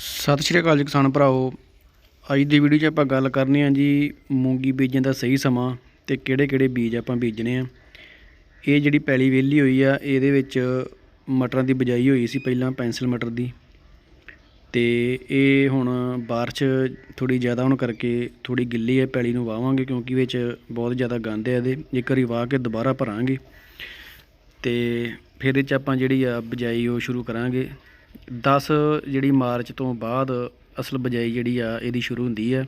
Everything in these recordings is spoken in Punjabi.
ਸਤਿ ਸ਼੍ਰੀ ਅਕਾਲ ਜੀ ਕਿਸਾਨ ਭਰਾਓ ਅੱਜ ਦੀ ਵੀਡੀਓ 'ਚ ਆਪਾਂ ਗੱਲ ਕਰਨੀ ਆ ਜੀ ਮੂੰਗੀ ਬੀਜਣ ਦਾ ਸਹੀ ਸਮਾਂ ਤੇ ਕਿਹੜੇ-ਕਿਹੜੇ ਬੀਜ ਆਪਾਂ ਬੀਜਣੇ ਆ। ਇਹ ਜਿਹੜੀ ਪੈਲੀ ਵਿਹਲੀ ਹੋਈ ਆ, ਇਹਦੇ ਵਿੱਚ ਮਟਰਾਂ ਦੀ ਬਿਜਾਈ ਹੋਈ ਸੀ ਪਹਿਲਾਂ, ਪੈਨਸਲ ਮਟਰ ਦੀ। ਤੇ ਇਹ ਹੁਣ ਬਾਰਿਸ਼ ਥੋੜੀ ਜ਼ਿਆਦਾ ਹੋਣ ਕਰਕੇ ਥੋੜੀ ਗਿੱਲੀ ਹੈ, ਪੈਲੀ ਨੂੰ ਵਾਵਾਂਗੇ ਕਿਉਂਕਿ ਵਿੱਚ ਬਹੁਤ ਜ਼ਿਆਦਾ ਗੰਦ ਹੈ ਇਹਦੇ। ਇੱਕ ਵਾਰੀ ਵਾਹ ਕੇ ਦੁਬਾਰਾ ਭਰਾਂਗੇ। ਤੇ ਫਿਰ ਇਹ ਚ ਆਪਾਂ ਜਿਹੜੀ ਆ ਬਿਜਾਈ ਉਹ ਸ਼ੁਰੂ ਕਰਾਂਗੇ। 10 ਜਿਹੜੀ ਮਾਰਚ ਤੋਂ ਬਾਅਦ ਅਸਲ ਬਿਜਾਈ ਜਿਹੜੀ ਆ, ਇਹਦੀ ਸ਼ੁਰੂ ਹੁੰਦੀ ਆ।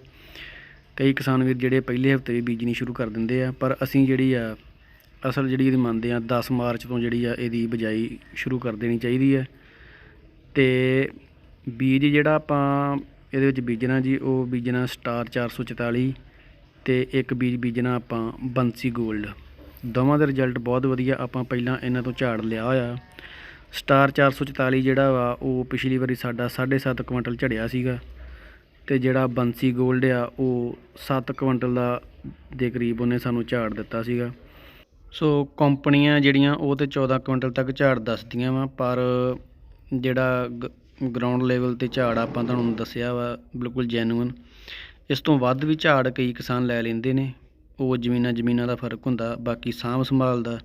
ਕਈ ਕਿਸਾਨ ਵੀਰ ਜਿਹੜੇ ਪਹਿਲੇ ਹਫ਼ਤੇ ਵੀ ਬੀਜਣੀ ਸ਼ੁਰੂ ਕਰ ਦਿੰਦੇ ਆ, ਪਰ ਅਸੀਂ ਜਿਹੜੀ ਆ, ਅਸਲ ਜਿਹੜੀ ਇਹਦੀ ਮੰਨਦੇ ਆ 10 ਮਾਰਚ ਤੋਂ ਜਿਹੜੀ ਆ, ਇਹਦੀ ਬਿਜਾਈ ਸ਼ੁਰੂ ਕਰ ਦੇਣੀ ਚਾਹੀਦੀ ਹੈ ਤੇ ਬੀਜ ਜਿਹੜਾ ਆਪਾਂ ਇਹਦੇ ਵਿੱਚ ਬੀਜਣਾ ਜੀ, ਉਹ ਬੀਜਣਾ ਸਟਾਰ 444 ਤੇ ਇੱਕ ਬੀਜ ਬੀਜਣਾ ਆਪਾਂ ਬੰਸੀ 골ਡ ਦੋਵਾਂ ਦਾ ਰਿਜ਼ਲਟ ਬਹੁਤ ਵਧੀਆ ਆਪਾਂ ਪਹਿਲਾਂ ਇਹਨਾਂ ਤੋਂ ਝਾੜ ਲਿਆ ਹੋਇਆ। ਸਟਾਰ 444 ਜਿਹੜਾ ਵਾ, ਉਹ ਪਿਛਲੀ ਵਾਰੀ ਸਾਡਾ 7.5 ਕੁਇੰਟਲ ਝੜਿਆ ਸੀਗਾ। ਤੇ ਜਿਹੜਾ ਬੰਸੀ 골ਡ ਆ, ਉਹ 7 ਕੁਇੰਟਲ ਦਾ ਦੇ ਕਰੀਬ ਉਹਨੇ ਸਾਨੂੰ ਝਾੜ ਦਿੱਤਾ ਸੀਗਾ। ਸੋ ਕੰਪਨੀਆਂ ਜਿਹੜੀਆਂ, ਉਹ ਤੇ 14 ਕੁਇੰਟਲ ਤੱਕ ਝਾੜ ਦੱਸਦੀਆਂ ਵਾ, ਪਰ ਜਿਹੜਾ ਗਰਾਊਂਡ ਲੈਵਲ ਤੇ ਝਾੜ ਆਪਾਂ ਤੁਹਾਨੂੰ ਦੱਸਿਆ ਵਾ, ਬਿਲਕੁਲ ਜੈਨੂਇਨ ਇਸ ਤੋਂ ਵੱਧ ਵੀ ਝਾੜ ਕਈ ਕਿਸਾਨ ਲੈ ਲੈਂਦੇ ਨੇ, ਉਹ ਜ਼ਮੀਨਾਂ ਜ਼ਮੀਨਾਂ ਦਾ ਫ਼ਰਕ ਹੁੰਦਾ, ਬਾਕੀ ਸਾਂਭ ਸੰਭਾਲ ਦਾ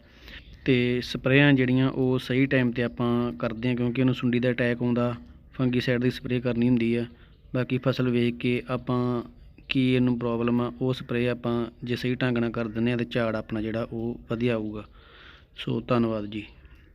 ਤੇ ਸਪਰੇਆਂ ਜਿਹੜੀਆਂ ਉਹ ਸਹੀ ਟਾਈਮ ਤੇ ਆਪਾਂ ਕਰਦੇ ਹਾਂ ਕਿਉਂਕਿ ਉਹਨੂੰ ਸੁੰਡੀ ਦਾ ਅਟੈਕ ਆਉਂਦਾ ਫੰਗੀਸਾਈਡ ਦੀ ਸਪਰੇਅ ਕਰਨੀ ਹੁੰਦੀ ਆ। ਬਾਕੀ ਫਸਲ ਵੇਖ ਕੇ ਆਪਾਂ ਕੀ ਇਹਨੂੰ ਪ੍ਰੋਬਲਮ ਆ, ਉਹ ਸਪਰੇਅ ਆਪਾਂ ਜੇ ਸਹੀ ਢੰਗ ਨਾਲ ਕਰ ਦਿੰਦੇ ਆ ਤੇ ਝਾੜ ਆਪਣਾ ਜਿਹੜਾ ਉਹ ਵਧੀਆ ਆਊਗਾ। ਸੋ ਧੰਨਵਾਦ ਜੀ।